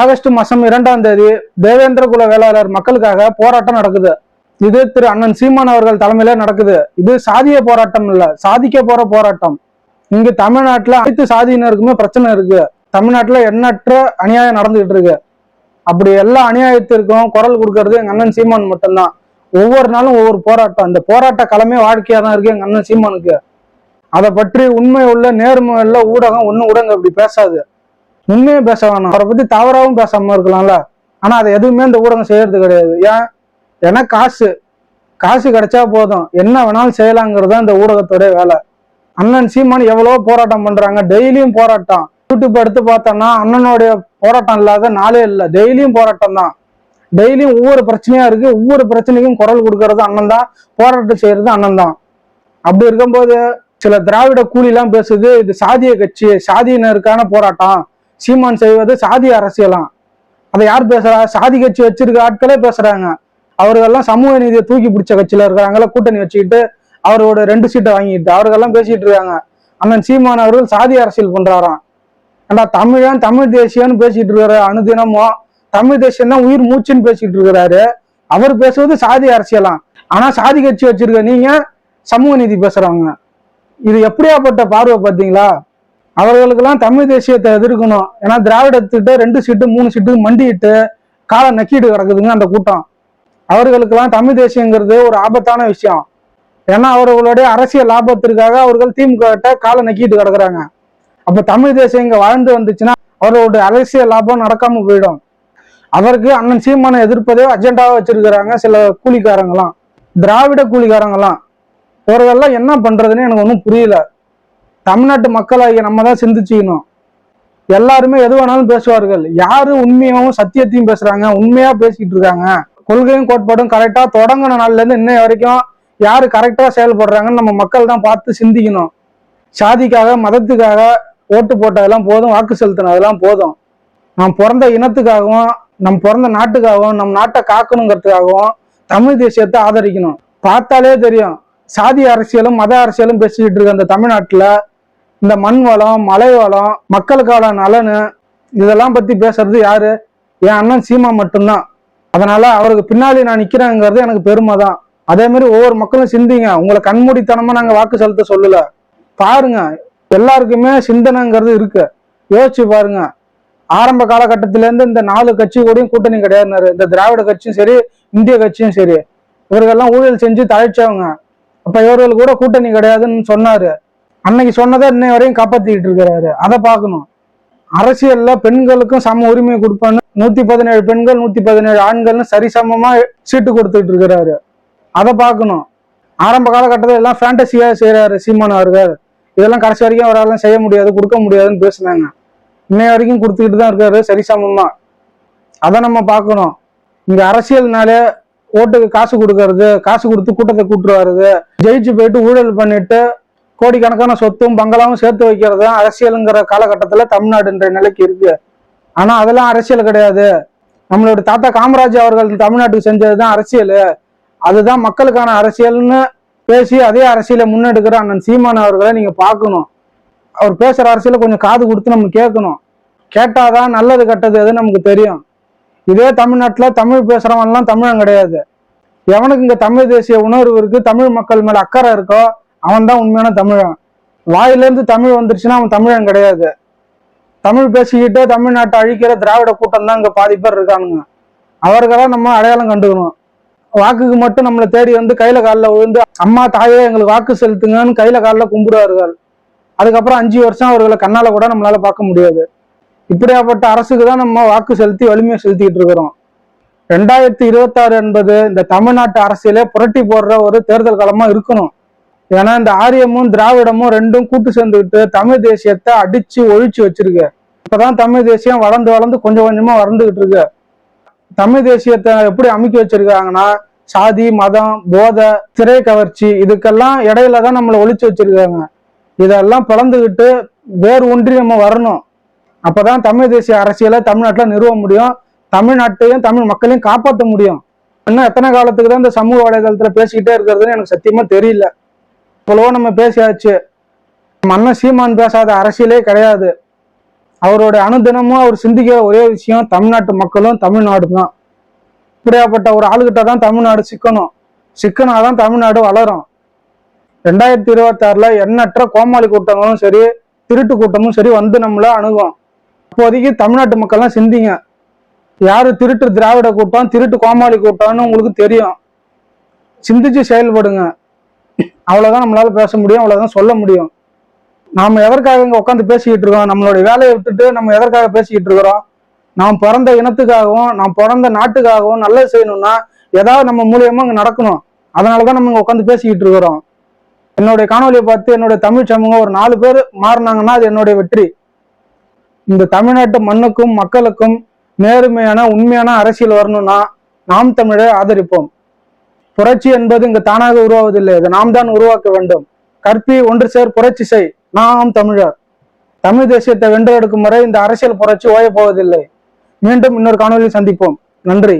August மாசம் இரண்டாம் தேதி தேவேந்திர குல வேளாளர் மக்களுக்காக போராட்டம் நடக்குது. இது திரு அண்ணன் சீமான் அவர்கள் தலைமையில நடக்குது. இது சாதிய போராட்டம் இல்ல சாதிக்க போற போராட்டம். இங்கு தமிழ்நாட்டுல அனைத்து சாதியினருக்குமே பிரச்சனை இருக்கு. தமிழ்நாட்டுல எண்ணற்ற அநியாயம் நடந்துகிட்டு இருக்கு. அப்படி எல்லா அநியாயத்திற்கும் குரல் கொடுக்கறது எங்க அண்ணன் சீமான் மட்டும்தான். ஒவ்வொரு நாளும் ஒவ்வொரு போராட்டம். இந்த போராட்ட களமே வாழ்க்கையா தான் இருக்கு எங்க அண்ணன் சீமானுக்கு. அதை பற்றி உண்மை உள்ள நேர்மை உள்ள ஊடகம் ஒன்னும் ஊடகம் அப்படி இப்படி பேசாது. உண்மையே பேச வேணாம். அவரை பத்தி தவறாகவும் பேசாம இருக்கலாம்ல. ஆனா அதை எதுவுமே இந்த ஊடகம் செய்யறது கிடையாது. ஏன்? ஏன்னா காசு. காசு கிடைச்சா போதும். என்ன வேணாலும் செய்யலாங்கிறது இந்த ஊடகத்தோட வேலை. அண்ணன் சீமான் எவ்வளவோ போராட்டம் பண்றாங்க. டெய்லியும் போராட்டம். யூடியூப் எடுத்து பார்த்தோம்னா அண்ணனுடைய போராட்டம் இல்லாத நாளே இல்லை. டெய்லியும் போராட்டம் தான். டெய்லியும் ஒவ்வொரு பிரச்சனையா இருக்கு. ஒவ்வொரு பிரச்சனைக்கும் குரல் கொடுக்கறது அண்ணன் தான். போராட்டம் செய்யறது அண்ணன் தான். அப்படி இருக்கும்போது சில திராவிட கூலிலாம் பேசுது இது சாதிய கட்சி சாதியினருக்கான போராட்டம். சீமான் செய்வது சாதி அரசியலாம். அதை யார் பேசுறா? சாதி கட்சி வச்சிருக்க ஆட்களே பேசுறாங்க. அவர்கள்லாம் சமூக நீதியை தூக்கி பிடிச்ச கட்சியில இருக்கிறாங்களா கூட்டணி வச்சுக்கிட்டு அவரோட ரெண்டு சீட்டை வாங்கிட்டு அவர்களெல்லாம் பேசிட்டு இருக்காங்க. அண்ணன் சீமான் அவர்கள் சாதி அரசியல் பண்றாராம். ஏண்டா தமிழன் தமிழ் தேசியம்னு பேசிட்டு இருக்கிற அனுதினமும். தமிழ் தேசியம் தான் உயிர் மூச்சுன்னு பேசிட்டு இருக்கிறாரு. அவர் பேசுவது சாதி அரசியலாம். ஆனா சாதி கட்சி வச்சிருக்க நீங்க சமூக நீதி பேசுறவங்க. இது எப்படியாப்பட்ட பார்வை பார்த்தீங்களா? அவர்களுக்கெல்லாம் தமிழ் தேசியத்தை எதிர்க்கணும். ஏன்னா திராவிடத்துக்கிட்ட ரெண்டு சீட்டு மூணு சீட்டு மண்டிட்டு காலை நக்கிட்டு கிடக்குதுங்க அந்த கூட்டம். அவர்களுக்கெல்லாம் தமிழ் தேசியங்கிறது ஒரு ஆபத்தான விஷயம். ஏன்னா அவர்களுடைய அரசியல் லாபத்திற்காக அவர்கள் திமுக காலை நக்கிட்டு கிடக்குறாங்க. அப்ப தமிழ் தேசியம் இங்க வாழ்ந்து வந்துச்சுன்னா அவர்களுடைய அரசியல் லாபம் நடக்காம போயிடும். அவருக்கு அண்ணன் சீமானை எதிர்ப்பதே அஜெண்டாவா வச்சிருக்கிறாங்க சில கூலிக்காரங்களாம் திராவிட கூலிக்காரங்களாம் இவர்கள்லாம் என்ன பண்றதுன்னு எனக்கு ஒன்றும் புரியல. தமிழ்நாட்டு மக்களாகிய நம்ம தான் சிந்திச்சுக்கணும். எல்லாருமே எது வேணாலும் பேசுவார்கள். யாரு உண்மையாகவும் சத்தியத்தையும் பேசுறாங்க உண்மையா பேசிக்கிட்டு இருக்காங்க. கொள்கையும் கோட்பாடும் கரெக்டா தொடங்கின நாள்ல இருந்து இன்னை வரைக்கும் யாரு கரெக்டா செயல்படுறாங்கன்னு நம்ம மக்கள் தான் பார்த்து சிந்திக்கணும். சாதிக்காக மதத்துக்காக ஓட்டு போட்டதெல்லாம் போதும் வாக்கு செலுத்தினதெல்லாம் போதும். நாம் பிறந்த இனத்துக்காகவும் நம் பிறந்த நாட்டுக்காகவும் நம் நாட்டை காக்கணுங்கிறதுக்காகவும் தமிழ் தேசியத்தை ஆதரிக்கணும். பார்த்தாலே தெரியும். சாதி அரசியலும் மத அரசியலும் பேசிக்கிட்டு இருக்க அந்த தமிழ்நாட்டுல இந்த மண் வளம் மலை வளம் மக்களுக்கான நலனு இதெல்லாம் பத்தி பேசுறது யாரு? என் அண்ணன் சீமா மட்டும்தான். அதனால அவருக்கு பின்னாடி நான் நிக்கிறேங்கிறது எனக்கு பெருமை தான் அதே மாதிரி ஒவ்வொரு மக்களும் சிந்திங்க. உங்களை கண்மூடித்தனமா நாங்க வாக்கு செலுத்த சொல்லல. பாருங்க எல்லாருக்குமே சிந்தனைங்கிறது இருக்கு. யோசிச்சு பாருங்க. ஆரம்ப காலகட்டத்தில இருந்து இந்த நாலு கட்சி கூடயும் கூட்டணி கிடையாதுனாரு இந்த திராவிட கட்சியும் சரி இந்திய கட்சியும் சரி. இவர்கள்லாம் ஊழல் செஞ்சு தழைச்சவங்க. அப்ப இவர்கள் கூட கூட்டணி கிடையாதுன்னு சொன்னாரு. அன்னைக்கு சொன்னதை இன்னை வரையும் காப்பாத்திக்கிட்டு இருக்கிறாரு. அதை பார்க்கணும். அரசியல்ல பெண்களுக்கும் சம உரிமை கொடுப்பான்னு நூத்தி பதினேழு பெண்கள் நூத்தி பதினேழு ஆண்கள்னு சரிசமமா சீட்டு கொடுத்துட்டு இருக்கிறாரு. அதை பார்க்கணும். ஆரம்ப காலகட்டத்தில் எல்லாம் ஃபேண்டசியா செய்யறாரு சீமான் அவர்கள். இதெல்லாம் கடைசி வரைக்கும் அவரால் செய்ய முடியாது கொடுக்க முடியாதுன்னு பேசுனாங்க. இன்னை வரைக்கும் கொடுத்துக்கிட்டு தான் இருக்காரு சரிசமமா அதை நம்ம பார்க்கணும். இங்க அரசியல்னாலே ஓட்டுக்கு காசு கொடுக்கறது காசு கொடுத்து கூட்டத்தை கூட்டு வர்றது ஜெயிச்சு போயிட்டு ஊழல் பண்ணிட்டு கோடிக்கணக்கான சொத்தும் பங்களாவும் சேர்த்து வைக்கிறது தான் அரசியலுங்கிற காலகட்டத்தில் தமிழ்நாடுன்ற நிலைக்கு இருக்கு. ஆனால் அதெல்லாம் அரசியல் கிடையாது. நம்மளோட தாத்தா காமராஜ் அவர்கள் தமிழ்நாட்டுக்கு செஞ்சது தான் அரசியல். அதுதான் மக்களுக்கான அரசியல்னு பேசி அதே அரசியலை முன்னெடுக்கிற அண்ணன் சீமான் அவர்களை நீங்கள் பார்க்கணும். அவர் பேசுகிற அரசியலை கொஞ்சம் காது கொடுத்து நம்ம கேட்கணும். கேட்டாதான் நல்லது கெட்டது எது நமக்கு தெரியும். இதே தமிழ்நாட்டில் தமிழ் பேசுகிறவன்லாம் தமிழன் கிடையாது. எவனுக்கு இங்கே தமிழ் தேசிய உணர்வு இருக்குது தமிழ் மக்கள் மேலே அக்கறை இருக்கோ? அவன் தான் உண்மையான தமிழன். வாயிலிருந்து தமிழ் வந்துருச்சுன்னா அவன் தமிழன் கிடையாது. தமிழ் பேசிக்கிட்டு தமிழ்நாட்டை அழிக்கிற திராவிட கூட்டம் தான் இங்க பாதி பேர் இருக்கானுங்க. அவர்களை நம்ம அடையாளம் கண்டுக்கணும். வாக்குக்கு மட்டும் நம்மளை தேடி வந்து கையில காலில் விழுந்து அம்மா தாயே எங்களுக்கு வாக்கு செலுத்துங்கன்னு கையில காலில் கும்பிடுவார்கள். அதுக்கப்புறம் அஞ்சு வருஷம் அவர்களை கண்ணால கூட நம்மளால பார்க்க முடியாது. இப்படியாப்பட்ட அரசுக்கு தான் நம்ம வாக்கு செலுத்தி வலிமையை செலுத்திட்டு இருக்கிறோம். ரெண்டாயிரத்தி இருபத்தாறு என்பது இந்த தமிழ்நாட்டு அரசியலே புரட்டி போடுற ஒரு தேர்தல் காலமா இருக்கணும். ஏன்னா இந்த ஆரியமும் திராவிடமும் ரெண்டும் கூட்டு சேர்ந்துக்கிட்டு தமிழ் தேசியத்தை அடிச்சு ஒழிச்சு வச்சிருக்கு. இப்பதான் தமிழ் தேசியம் வளர்ந்து வளர்ந்து கொஞ்சம் கொஞ்சமா வளர்ந்துகிட்டு இருக்கு. தமிழ் தேசியத்தை எப்படி அமைக்க வச்சிருக்காங்கன்னா சாதி மதம் போதை திரை கவர்ச்சி இதுக்கெல்லாம் இடையில தான் நம்மளை ஒழிச்சு வச்சிருக்காங்க. இதெல்லாம் பிளந்துக்கிட்டு வேறு ஒன்றி நம்ம வரணும். அப்பதான் தமிழ் தேசிய அரசியலை தமிழ்நாட்டில் நிறுவ முடியும். தமிழ்நாட்டையும் தமிழ் மக்களையும் காப்பாற்ற முடியும். இன்னும் எத்தனை காலத்துக்கு தான் இந்த சமூக வலைதளத்துல பேசிக்கிட்டே இருக்கிறதுன்னு எனக்கு சத்தியமா தெரியல. இவ்வளவோ நம்ம பேசியாச்சு. நம்ம அண்ணன் சீமான் பேசாத அரசியலே கிடையாது. அவரோட அனுதினமும் அவர் சிந்திக்கிற ஒரே விஷயம் தமிழ்நாட்டு மக்களும் தமிழ்நாடு தான். இப்படியாப்பட்ட ஒரு ஆளுகிட்ட தான் தமிழ்நாடு சிக்கணும். சிக்கனாதான் தமிழ்நாடு வளரும். ரெண்டாயிரத்தி இருபத்தி ஆறுல எண்ணற்ற கோமாளி கூட்டங்களும் சரி திருட்டு கூட்டமும் சரி வந்து நம்மள அணுகும். அப்போதைக்கு தமிழ்நாட்டு மக்கள்லாம் சிந்திங்க. யாரு திருட்டு திராவிட கூட்டம் திருட்டு கோமாளி கூட்டம்னு உங்களுக்கு தெரியும். சிந்திச்சு செயல்படுங்க. அவ்வளோதான் நம்மளால பேச முடியும் அவ்வளோதான் சொல்ல முடியும். நாம் எதற்காக இங்கே உட்காந்து பேசிக்கிட்டு இருக்கோம்? நம்மளுடைய வேலையை விட்டுட்டு நம்ம எதற்காக பேசிக்கிட்டு இருக்கிறோம்? நாம் பிறந்த இனத்துக்காகவும் நாம் பிறந்த நாட்டுக்காகவும் நல்லது செய்யணும்னா ஏதாவது நம்ம மூலியமாக இங்கே நடக்கணும். அதனாலதான் நம்ம இங்கே உட்காந்து பேசிக்கிட்டு இருக்கிறோம். என்னுடைய காணொலியை பார்த்து என்னுடைய தமிழ் சமூகம் ஒரு நாலு பேர் மாறினாங்கன்னா அது என்னுடைய வெற்றி. இந்த தமிழ்நாட்டு மண்ணுக்கும் மக்களுக்கும் நேர்மையான உண்மையான அரசியல் வரணும்னா நாம் தமிழை ஆதரிப்போம். புரட்சி என்பது இங்கு தானாக உருவாவதில்லை. இதை நாம் தான் உருவாக்க வேண்டும். கற்பி ஒன்று சேர் புரட்சி செய் நாம் தமிழர். தமிழ் தேசியத்தை வென்றெடுக்கும் வரை இந்த அரசியல் புரட்சி ஓய போவதில்லை. மீண்டும் இன்னொரு காணொலியில் சந்திப்போம். நன்றி.